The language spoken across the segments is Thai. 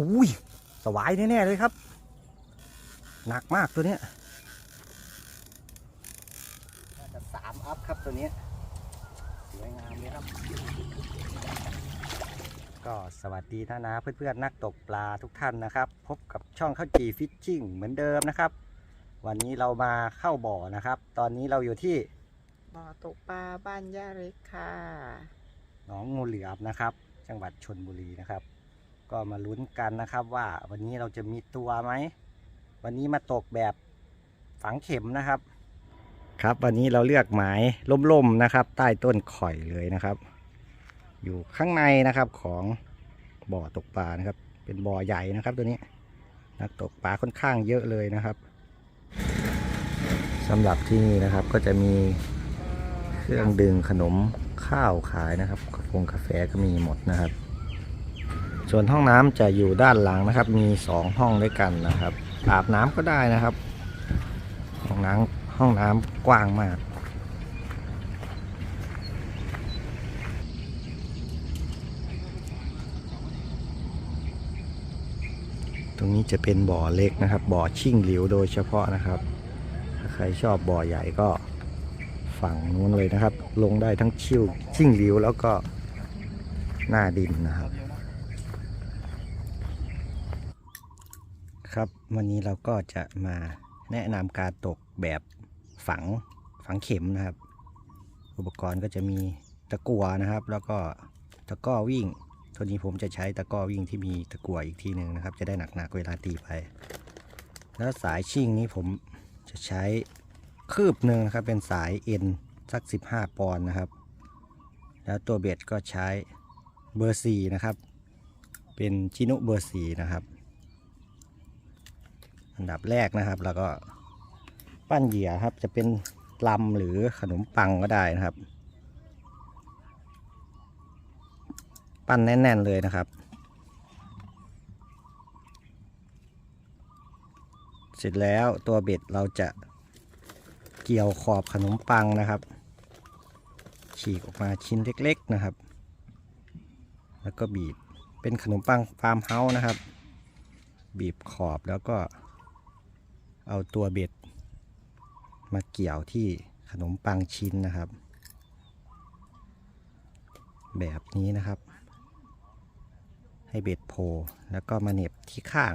อุ้ยสวายแน่ ๆ เลยครับ หนักมากตัวเนี้ยน่าจะสามอัพครับตัวเนี้ยสวยงามเลยครับ ก็สวัสดีท่านาเพื่อนๆนักตกปลาทุกท่านนะครับ พบกับช่องข้าวจีฟิชชิ่งเหมือนเดิมนะครับ วันนี้เรามาเข้าบ่อนะครับ ตอนนี้เราอยู่ที่บ่อตกปลาบ้านย่าเล็กค่ะหนองงูเหลือมนะครับ จังหวัดชนบุรีนะครับ ก็มาลุ้นกันนะครับว่าวันนี้เราจะมีตัวไหม วันนี้มาตกแบบฝังเข็มนะครับ ครับวันนี้เราเลือกหมายล่มๆนะครับ ใต้ต้นข่อยเลยนะครับ อยู่ข้างในนะครับของบ่อตกปลานะครับ เป็นบ่อใหญ่นะครับตัวนี้นักตกปลาค่อนข้างเยอะเลยนะครับสำหรับที่นี่นะครับก็จะมีเครื่องดื่มขนมข้าวขายนะครับกาแฟกาแฟก็มีหมดนะครับ ส่วนห้องน้ำจะอยู่ด้านหลังนะครับ มีสองห้องด้วยกันนะครับ อาบน้ำก็ได้นะครับ ห้องน้ำห้องน้ำกว้างมาก ตรงนี้จะเป็นบ่อเล็กนะครับ บ่อชิ่งหลิวโดยเฉพาะนะครับ ถ้าใครชอบบ่อใหญ่ก็ฝั่งนู้นเลยนะครับ ลงได้ทั้งชิ่วชิ่งหลิวแล้วก็หน้าดินนะครับ ครับวันนี้เราก็จะมาแนะนำการตกแบบฝังฝังเข็มนะครับ อุปกรณ์ก็จะมีตะกั่วนะครับ แล้วก็ตะก้อวิ่งตัวนี้ผมจะใช้ตะก้อวิ่งที่มีตะกั่วอีกทีหนึ่งนะครับ จะได้หนักๆเวลาตีไป แล้วสายชิ่งนี้ผมจะใช้คืบหนึ่งนะครับ เป็นสายเอ็นสัก 15 ปอนด์นะครับ แล้วตัวเบ็ดก็ใช้เบอร์4นะครับ เป็นชินุเบอร์4นะครับ อันดับแรกนะครับ แล้วก็ปั้นเหยื่อครับ จะเป็นลำหรือขนมปังก็ได้นะครับ ปั้นแน่น ๆ เลยนะครับ เสร็จแล้วตัวเบ็ดเราจะเกี่ยวขอบขนมปังนะครับ ฉีกออกมาชิ้นเล็ก ๆ นะครับ แล้วก็บีบเป็นขนมปังฟาร์มเฮาส์นะครับ บีบขอบแล้วก็ เอาตัวเบ็ด มาเกี่ยวที่ขนมปังชิ้นนะครับ แบบนี้นะครับ ให้เบ็ดโผล่แล้วก็มาเหน็บที่ข้าง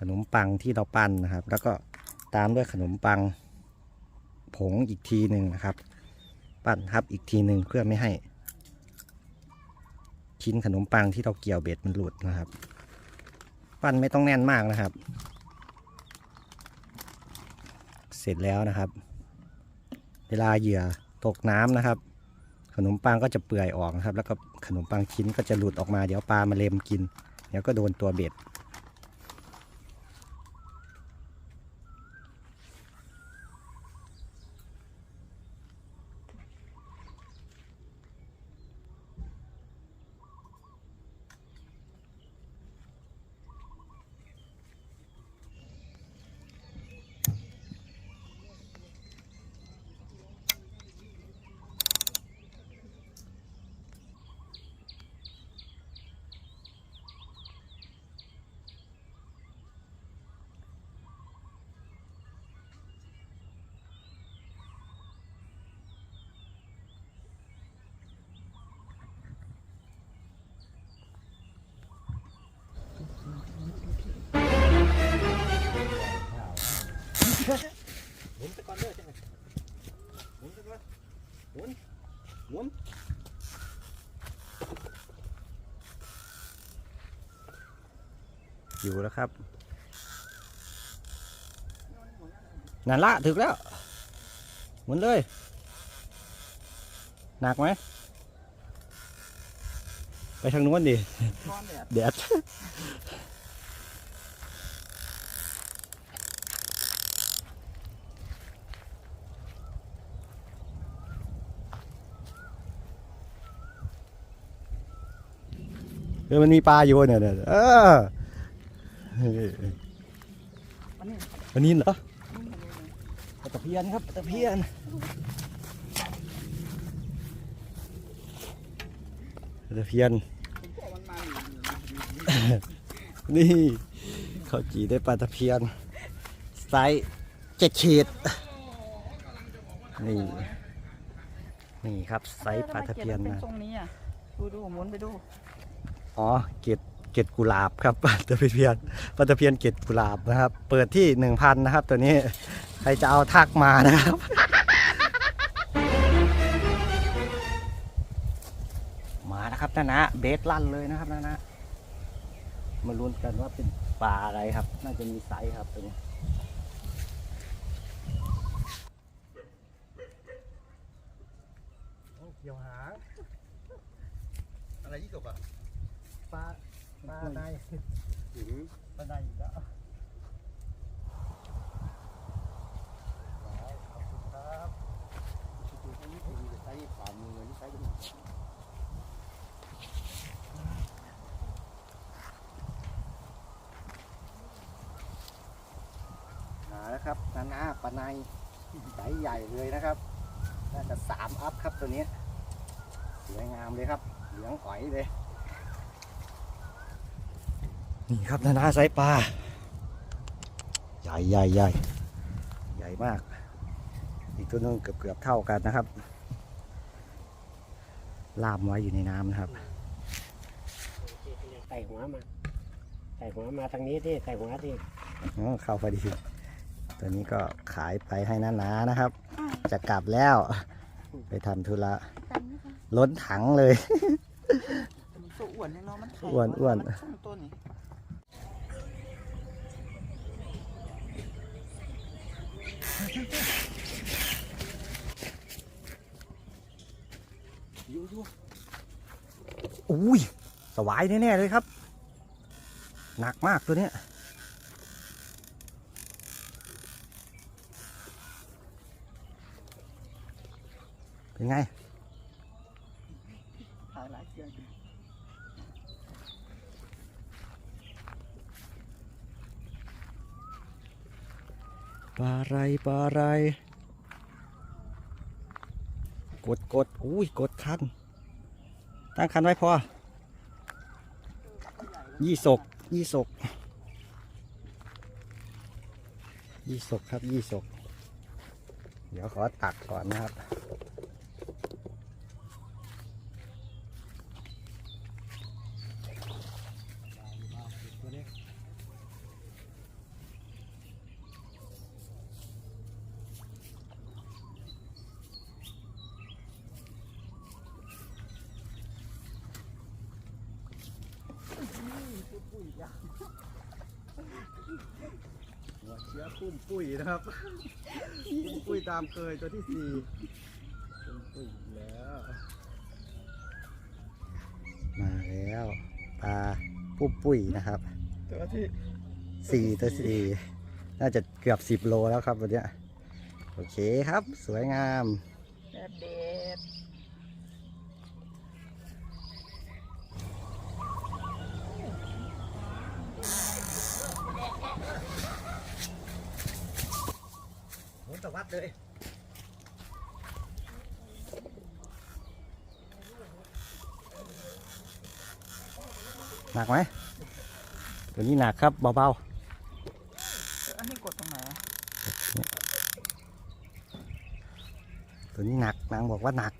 ขนมปังที่เราปั้นนะครับ แล้วก็ตามด้วยขนมปังผงอีกทีหนึ่งนะครับ ปั้นทับอีกทีหนึ่งเพื่อไม่ให้ ชิ้นขนมปังที่เราเกี่ยวเบ็ดมันหลุดนะครับ ปั้นไม่ต้องแน่นมากนะครับ เสร็จแล้วนะครับ เวลาเหยื่อตกน้ำนะครับ ขนมปังก็จะเปื่อยออกนะครับ แล้วก็ขนมปังชิ้นก็จะหลุดออกมาเดี๋ยวปลามาเล็มกินเดี๋ยวก็โดนตัวเบ็ด หมุนไปก่อนเด้อใช่ไหมหมุนไปก่อนหมุนหมุนอยู่แล้วครับ นั่นละถึกแล้ว หมุนเลย หนักไหม ไปทางนู้นดิร้อนเลยอะแดด ออมันมีปลาอยู่เนี่ยเนี่ยเอออันนี้วันนี้เหรอนุ่มเลยนะตะเพียนครับตะเพียนตะเพียนนมาอยู่นี่ข้าจีได้ปลาตะเพียนไซส์เจ็ดขีดนี่นี่ครับไซส์ปลาตะเพียนนะทรงนี้อะดูดูหมุนไปดู อ๋อเกล็ดเกล็ดกุหลาบครับปลาตะเพียนปลาตะเพียนเกล็ดกุหลาบนะครับ เปิดที่หนึ่งพันนะครับตัวนี้ใครจะเอาทักมานะครับมานะครับนะนะเบสลั่นเลยนะครับนะนะมาลุ้นกันว่าเป็นปลาอะไรครับ น่าจะมีไซส์ครับตัวนี้เกี่ยวหางอะไรยี่กบอะาปลาในปลาในอีกแล้วขอบคุณครับใช้ฝ่ามือนี่ใช้กันหาแล้วครับนานาปลาในไซส์ใหญ่เลยนะครับ น่าจะสามอัพครับตัวนี้สวยงามเลยครับ เหลืองอ๋อยเลย นี่ครับนานาไซส์ปลาใหญ่ใหญ่ใหญ่ใหญ่มาก อีกตัวหนึงเกือบเกือบเท่ากันนะครับลามไว้อยู่ในน้ำนะครับใส่หัวมาใส่หัวมาทางนี้ดิใส่หัวดิอ๋อเข้าพอดีตัวนี้ก็ขายไปให้นานานะครับ จะกลับแล้ว ไปทำธุระล้นถังเลยมันตัวอ้วนเนี่ยเนาะมันไข่อ้วนอ้วน มัช่วงต้นนี่ อุ้ย สวายแน่ ๆ เลยครับ หนักมากตัวเนี้ยเป็นไง ถ่ายหลายเชือกอยู่ ปลาอะไรปลาอะไร กดกดอุ้ยกดคัน ตั้งคันไว้พอ ยี่สกยี่สกยี่สกครับยี่สกเดี๋ยวขอตักก่อนนะครับ หัวเชื้อปุ้มปุ้ยนะครับปุ้มปุ้ยตามเคยตัวที่สี่ปุ้มปุ้ยแล้วมาแล้วปลาปุ้มปุ้ยนะครับ ตัวที่สี่ตัวสี่น่าจะเกือบสิบโลแล้วครับวันเนี้ยโอเคครับ สวยงาม แบบเด็ด หมุนตะวัดเลยหนักไหมตัวนี้หนักครับเบาเอออันนี้กดตรงไหนอะๆตัวนี้หนักนางบอกว่าหนัก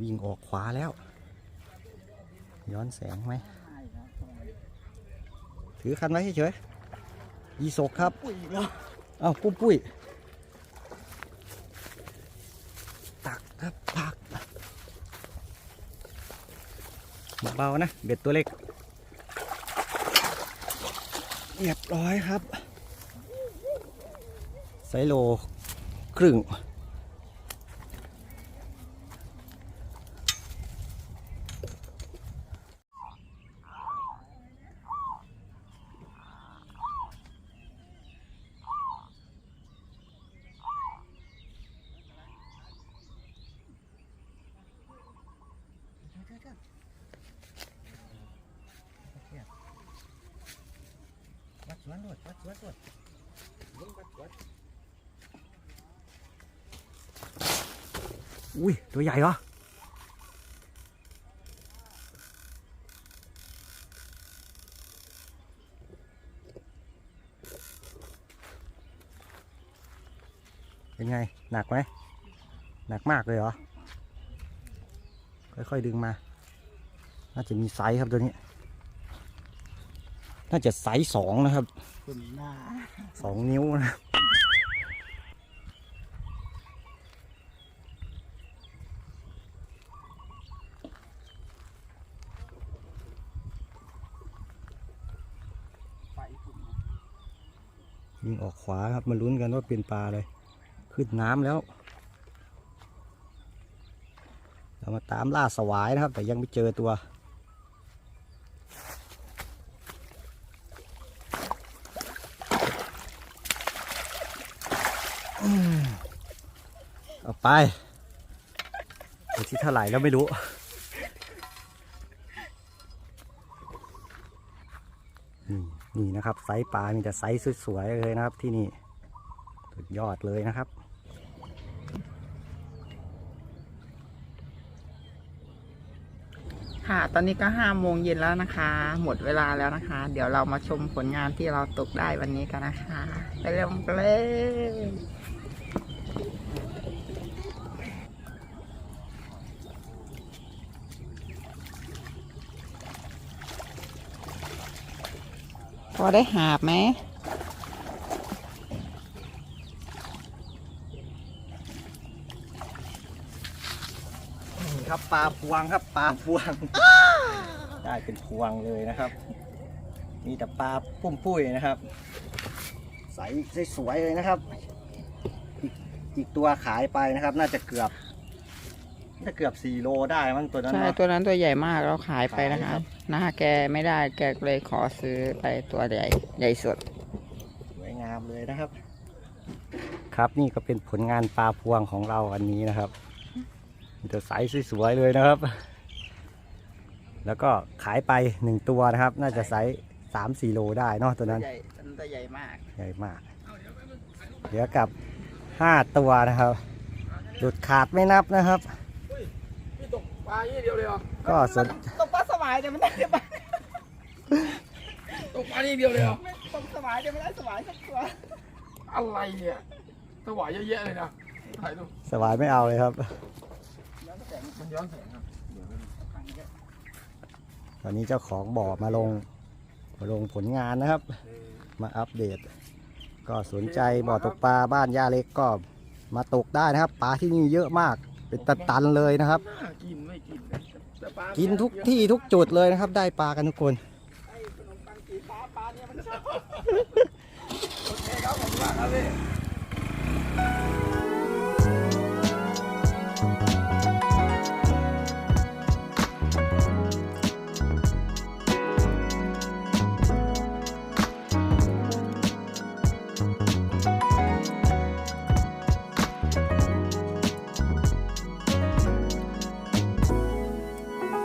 วิ่งออกขวาแล้ว ย้อนแสงไหมใช่ครับถือคันไว้เฉยๆยีศกครับปุ๋ยอีกแล้ว เอาปุ้มปุ้ยตักครับตักเบาๆนะ เบ็ดตัวเล็กเรียบร้อยครับไซโลครึ่งันรวดวัดวัดรวดวัดวัดอุ้ย ตัวใหญ่เหรอเป็นไง หนักไหม หนักมากเลยเหรอ ค่อยๆดึงมา น่าจะมีไซส์ครับตัวนี้ น่าจะไซส์สองนะครับคุณหน้าสองนิ้วนะไฟคุณยิงออกขวาครับมาลุ้นกันว่าเป็นปลาเลย ขึ้นน้ำแล้ว เรามาตามล่าสวายนะครับ แต่ยังไม่เจอตัว อืมเอา ไปที่เท่าไหร่แล้วไม่รู้นี่นี่นะครับไซส์ปลา มีแต่ไซส์สวยๆเลยนะครับที่นี่ สุดยอดเลยนะครับค่ะ ตอนนี้ก็ห้าโมงเย็นแล้วนะคะ หมดเวลาแล้วนะคะ เดี๋ยวเรามาชมผลงานที่เราตกได้วันนี้กันนะคะ ไปเร็วไปเลย อได้หาบไหมนี่ครับปลาพวงครับปลาพวง ได้เป็นพวงเลยนะครับ มีแต่ปลาปุ้มปุ้ยนะครับ ใสสวยๆเลยนะครับ อีกอีกตัวขายไปนะครับ น่าจะเกือบ น่าจะเกือบสี่โลได้มั้งตัวนั้นใช่เนาะตัวนั้นตัวใหญ่มากเราขายไปนะขายครัคะบหน้าแกไม่ได้แกเลยขอซื้อไปตัวใหญ่ใหญ่สุด สวยงามเลยนะครับ ครับนี่ก็เป็นผลงานปลาพวงของเราอันนี้นะครับมีแต่ใสสวยๆเลยนะครับ แล้วก็ขายไปหนึ่งตัวนะครับ น่าจะไซส์สามสี่โลได้เนาะตัวนั้น ใหญ่ตัวใหญ่มาก ใหญ่มาก เหลือกับห้าตัวนะครับ หลุดขาดไม่นับนะครับพี่ตก ปลาอย่างเดียวเลยเหรอก็สนตกปลาสวายแต่ไม่ได้ปลาตกปลาอย่างเดียวเลยเหรอตกสวายแต่ไม่ได้สวายสักตัวอะไรเนี่ยถวายเยอะแยะเลยนะถ่ายดูสบายไม่เอาเลยครับมันย้อนแสงครับตอนนี้เจ้าของบ่อมาลงมาลงผลงานนะครับ มาอัปเดต ก็สนใจบ่อตกปลาบ้านย่าเล็กก็มาตกได้นะครับปลาที่นี่เยอะมาก เป็นตันๆเลยนะครับน่ากินไม่กินแต่ปลากินทุกที่ทุกจุดเลยนะครับ ได้ปลากันทุกคน ไอ้ขนมปังสีฟ้าปลาเนี่ยมันชอบโอเคครับผมว่าครับพี่